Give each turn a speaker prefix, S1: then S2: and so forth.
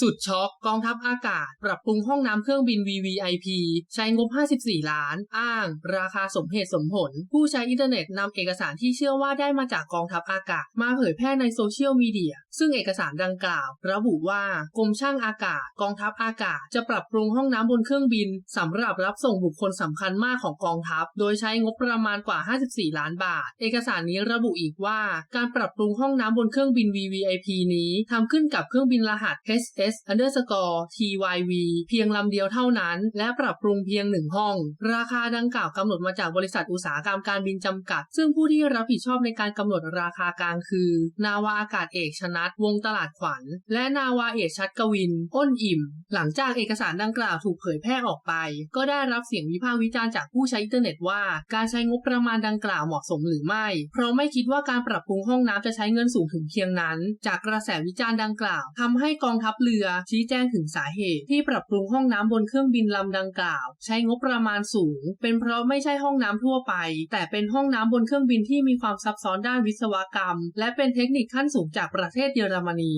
S1: สุดช็อกกองทัพอากาศ ปรับปรุงห้องน้ำเครื่องบิน VVIP ใช้งบ 54 ล้าน อ้าง ราคาสมเหตุสมผล ผู้ใช้อินเทอร์เน็ตนำเอกสารที่เชื่อว่าได้มาจากกองทัพอากาศ มาเผยแพร่ในโซเชียลมีเดีย ซึ่งเอกสารดังกล่าว ระบุว่ากรมช่างอากาศ กองทัพอากาศ จะปรับปรุงห้องน้ำบนเครื่องบินสำหรับรับส่งบุคคลสำคัญมากของกองทัพ โดยใช้งบประมาณกว่า 54 ล้านบาท เอกสารนี้ระบุอีกว่า การปรับปรุงห้องน้ำบนเครื่องบิน VVIP นี้ทำขึ้นกับเครื่องบินรหัส HS underscore TYV เพียงลำเดียวเท่านั้น และปรับปรุงเพียงหนึ่งห้อง ราคาดังกล่าวกำหนดมาจากบริษัทอุตสาหกรรมการบินจำกัด ซึ่งผู้ที่รับผิดชอบในการกำหนดราคากลางคือ นาวาอากาศเอกชนัทวงตลาดขวัญ และนาวาเอกชัดกวิน อ้นอิ่ม หลังจากเอกสารดังกล่าวถูกเผยแพร่ออกไป ก็ได้รับเสียงวิพากษ์วิจารณ์จากผู้ใช้อินเทอร์เน็ตว่า การใช้งบประมาณดังกล่าวเหมาะสมหรือไม่ เพราะไม่คิดว่าการปรับปรุงห้องน้ำจะใช้เงินสูงถึงเพียงนั้น จากกระแสวิจารณ์ดังกล่าวทำให้กองทัพเรือชี้แจงถึงสาเหตุที่ปรับปรุงห้องน้ำบนเครื่องบินลำดังกล่าว ใช้งบประมาณสูง เป็นเพราะไม่ใช่ห้องน้ำทั่วไป แต่เป็นห้องน้ำบนเครื่องบินที่มีความซับซ้อนด้านวิศวกรรม และเป็นเทคนิคขั้นสูงจากประเทศเยอรมนี